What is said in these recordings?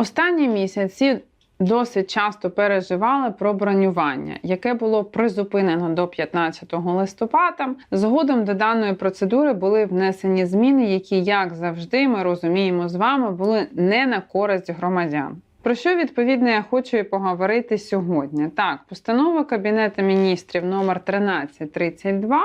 Останні місяці досить часто переживали про бронювання, яке було призупинено до 15 листопада. Згодом до даної процедури були внесені зміни, які, як завжди, ми розуміємо з вами, були не на користь громадян. Про що відповідно я хочу і поговорити сьогодні? Так, постанова Кабінету міністрів номер 1332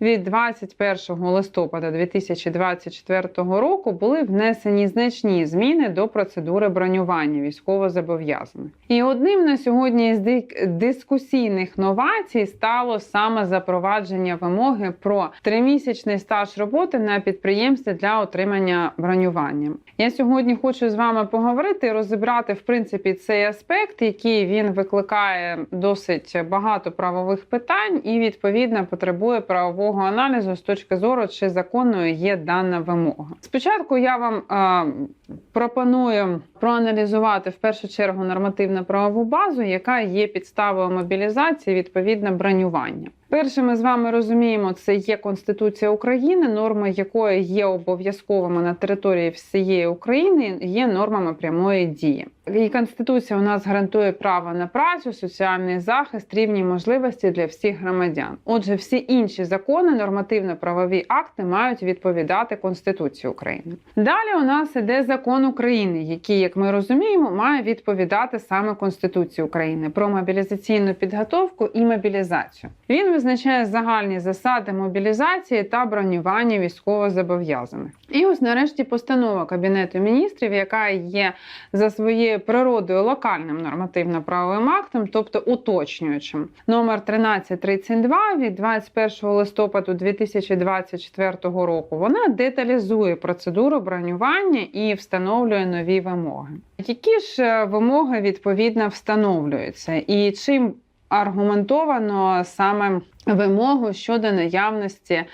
від 21 листопада 2024 року були внесені значні зміни до процедури бронювання військовозобов'язаних. І одним на сьогодні з дискусійних новацій стало саме запровадження вимоги про тримісячний стаж роботи на підприємстві для отримання бронювання. Я сьогодні хочу з вами поговорити і розібрати в принципі цей аспект, який він викликає досить багато правових питань, і відповідно потребує правового аналізу з точки зору, чи законною є дана вимога. Спочатку я вам е, пропоную проаналізувати в першу чергу нормативно-правову базу, яка є підставою мобілізації відповідно бронювання. Перше, ми з вами розуміємо, це є Конституція України, норми якої є обов'язковими на території всієї України, є нормами прямої дії. І Конституція у нас гарантує право на працю, соціальний захист, рівні можливості для всіх громадян. Отже, всі інші закони, нормативно-правові акти мають відповідати Конституції України. Далі у нас іде закон України, який, як ми розуміємо, має відповідати саме Конституції України про мобілізаційну підготовку і мобілізацію. Він визначає загальні засади мобілізації та бронювання військовозобов'язаних. І ось нарешті постанова Кабінету міністрів, яка є за своєю природою локальним нормативно-правовим актом, тобто уточнюючим, номер 1332 від 21 листопаду 2024 року. Вона деталізує процедуру бронювання і встановлює нові вимоги. Які ж е, вимоги відповідно встановлюються, і чим аргументовано саме вимогу щодо наявності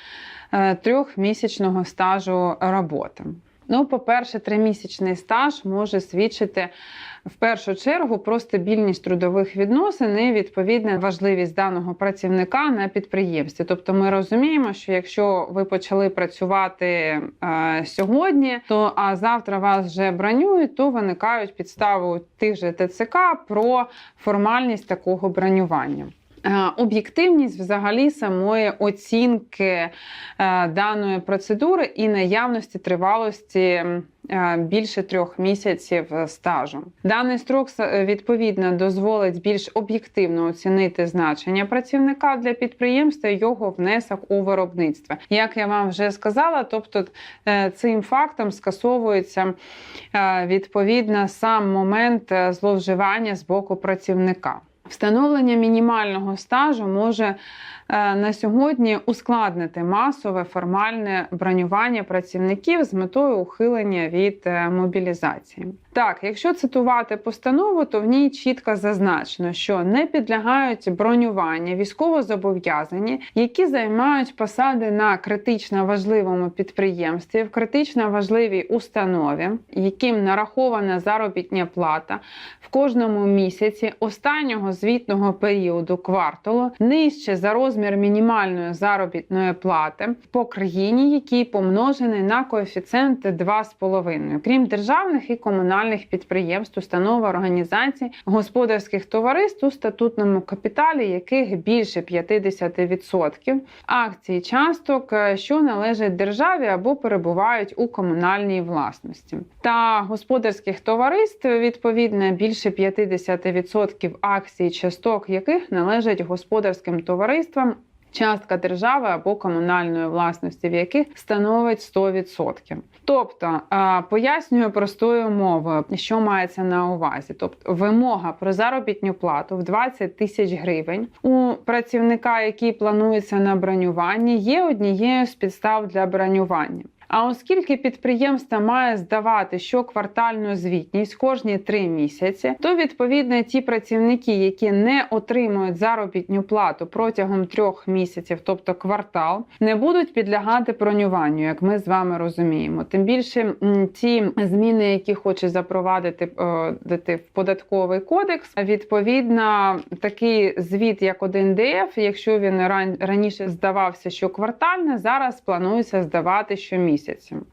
е, трьохмісячного стажу роботи. Ну, по-перше, тримісячний стаж може свідчити в першу чергу про стабільність трудових відносин і відповідна важливість даного працівника на підприємстві. Тобто, ми розуміємо, що якщо ви почали працювати е, сьогодні, то а завтра вас вже бронюють, то виникають підстави тих же ТЦК про формальність такого бронювання. Е, Об'єктивність взагалі самої оцінки е, даної процедури і наявності тривалості е, більше трьох місяців стажу. Даний строк відповідно дозволить більш об'єктивно оцінити значення працівника для підприємства і його внесок у виробництво. Як я вам вже сказала, тобто цим фактом скасовується відповідно сам момент зловживання з боку працівника. Встановлення мінімального стажу може на сьогодні ускладнити масове формальне бронювання працівників з метою ухилення від е, мобілізації. Так, якщо цитувати постанову, то в ній чітко зазначено, що не підлягають бронювання військовозобов'язані, які займають посади на критично важливому підприємстві, в критично важливій установі, яким нарахована заробітня плата в кожному місяці останнього звітного періоду кварталу нижче за розмір мінімальної заробітної плати по країні, який помножений на коефіцієнт 2,5, крім державних і комунальних підприємств, установ, організацій, господарських товариств у статутному капіталі, яких більше 50% акцій часток, е, що належать державі або перебувають у комунальній власності, та господарських товариств відповідно більше 50% акцій часток яких належать господарським товариствам. Частка держави або комунальної власності, в яких становить 100%. Тобто пояснюю простою мовою, що мається на увазі. Тобто, вимога про заробітну плату в 20 тисяч гривень у працівника, який планується на бронювання, є однією з підстав для бронювання. А оскільки підприємство має здавати щоквартальну звітність кожні три місяці, то відповідно ті працівники, які не отримують заробітну плату протягом трьох місяців, тобто квартал, не будуть підлягати бронюванню, як ми з вами розуміємо. Тим більше ті зміни, які хоче запровадити в податковий кодекс, відповідно такий звіт, як 1ДФ, якщо він ран- раніше здавався щоквартально, зараз планується здавати щомісяця.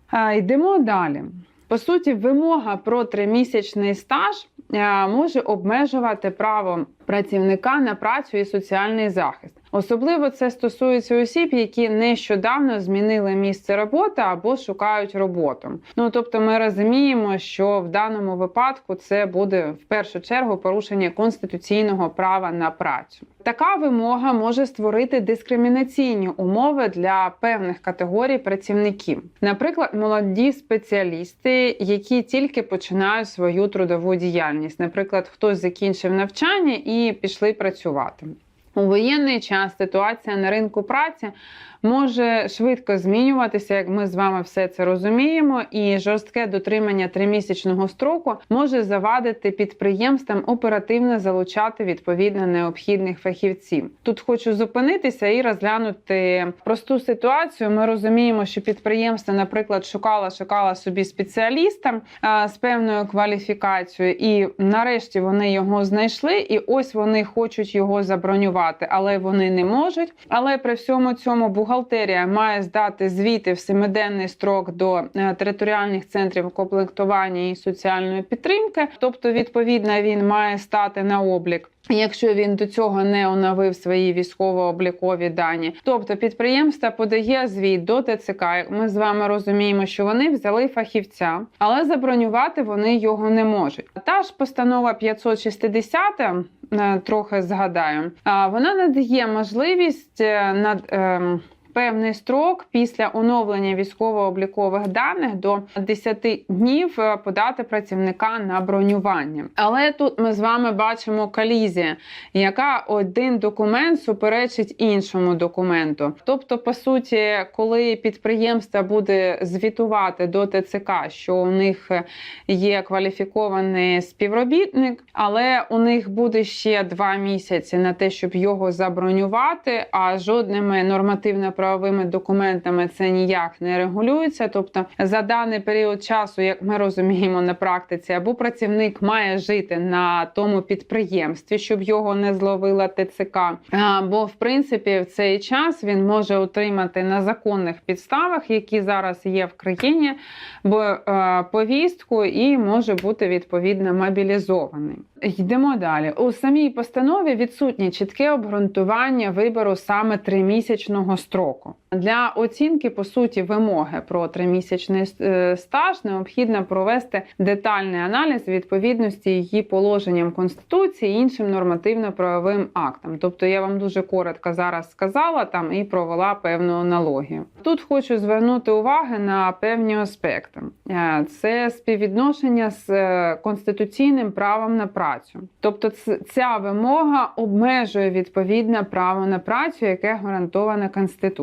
А, Йдемо далі. По суті, вимога про тримісячний стаж е, може обмежувати право працівника на працю і соціальний захист. Особливо це стосується осіб, які нещодавно змінили місце роботи або шукають роботу. Ну тобто, ми розуміємо, що в даному випадку це буде в першу чергу порушення конституційного права на працю. Така вимога може створити дискримінаційні умови для певних категорій працівників, наприклад, молоді спеціалісти, які тільки починають свою трудову діяльність. Наприклад, хтось закінчив навчання і пішли працювати. У воєнний час ситуація на ринку праці може швидко змінюватися, як ми з вами все це розуміємо, і жорстке дотримання тримісячного строку може завадити підприємствам оперативно залучати відповідно необхідних фахівців. Тут хочу зупинитися і розглянути просту ситуацію. Ми розуміємо, що підприємство, наприклад, шукало шукало собі спеціаліста а, з певною кваліфікацією, і нарешті вони його знайшли, і ось вони хочуть його забронювати, але вони не можуть. Але при всьому цьому бухгалтерія має здати звіти в семиденний строк до е, територіальних центрів комплектування і соціальної підтримки. Тобто, відповідно, він має стати на облік. Якщо він до цього не оновив свої військово-облікові дані, тобто підприємство подає звіт до ТЦК. Ми з вами розуміємо, що вони взяли фахівця, але забронювати вони його не можуть. Та ж постанова 560, е, трохи згадаю, вона надає можливість е, над. Певний строк після оновлення військово-облікових даних до 10 днів е, подати працівника на бронювання. Але тут ми з вами бачимо колізію, яка один документ суперечить іншому документу. Тобто, по суті, коли підприємство буде звітувати до ТЦК, що у них є кваліфікований співробітник, але у них буде ще два місяці на те, щоб його забронювати, а жодними нормативно правовими документами це ніяк не регулюється. Тобто, за даний період часу, як ми розуміємо на практиці, або працівник має жити на тому підприємстві, щоб його не зловила ТЦК. Бо в принципі в цей час він може отримати на законних підставах, які зараз є в країні, бо е, повістку і може бути відповідно мобілізований. Йдемо далі. У самій постанові відсутнє чітке обґрунтування вибору саме тримісячного строку. Для оцінки по суті вимоги про тримісячний е, стаж необхідно провести детальний аналіз відповідності її положенням конституції і іншим нормативно-правовим актам. Тобто я вам дуже коротко зараз сказала там і провела певну аналогію. Тут хочу звернути увагу на певні аспекти: Е, це співвідношення з е, конституційним правом на працю. Тобто, ця вимога обмежує відповідне право на працю, яке гарантоване Конституцією.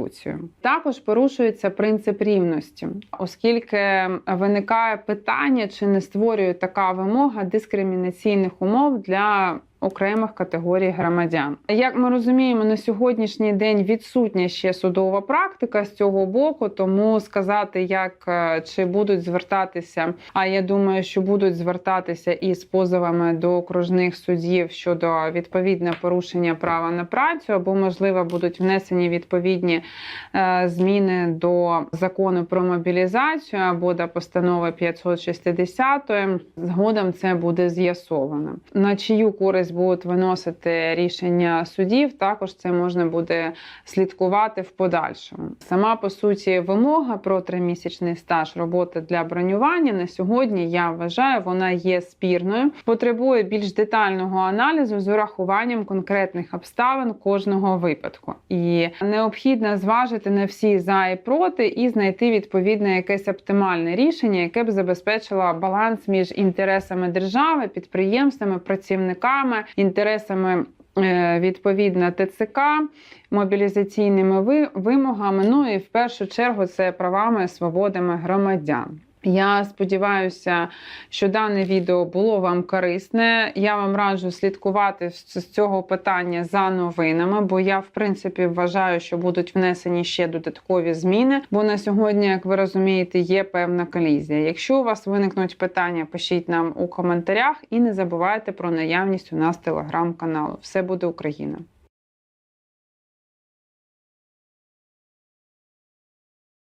Також порушується принцип рівності, оскільки виникає питання, чи не створює така вимога дискримінаційних умов для окремих категорій громадян. Як ми розуміємо, на сьогоднішній день відсутня ще судова практика з цього боку, тому сказати, як е, чи будуть звертатися. А я думаю, що будуть звертатися із позовами до окружних судів щодо відповідне порушення права на працю, або можливо будуть внесені відповідні е, зміни до закону про мобілізацію або до постанови 560. Згодом це буде з'ясовано. На чию користь будуть виносити рішення судів, також це можна буде слідкувати в подальшому. Сама по суті вимога про тримісячний стаж роботи для бронювання на сьогодні. Я вважаю, вона є спірною, потребує більш детального аналізу з урахуванням конкретних обставин кожного випадку, і необхідно зважити на всі за і проти і знайти відповідне якесь оптимальне рішення, яке б забезпечило баланс між інтересами держави, підприємствами, працівниками, інтересами. відповідна Відповідно ТЦК, мобілізаційними ви- вимогами. Ну і в першу чергу це правами свободами громадян. Я сподіваюся, що дане відео було вам корисне. Я вам раджу слідкувати з цього питання за новинами, бо я, в принципі, вважаю, що будуть внесені ще додаткові зміни. Бо на сьогодні, як ви розумієте, є певна колізія. Якщо у вас виникнуть питання, пишіть нам у коментарях і не забувайте про наявність у нас телеграм-каналу. Все буде Україна!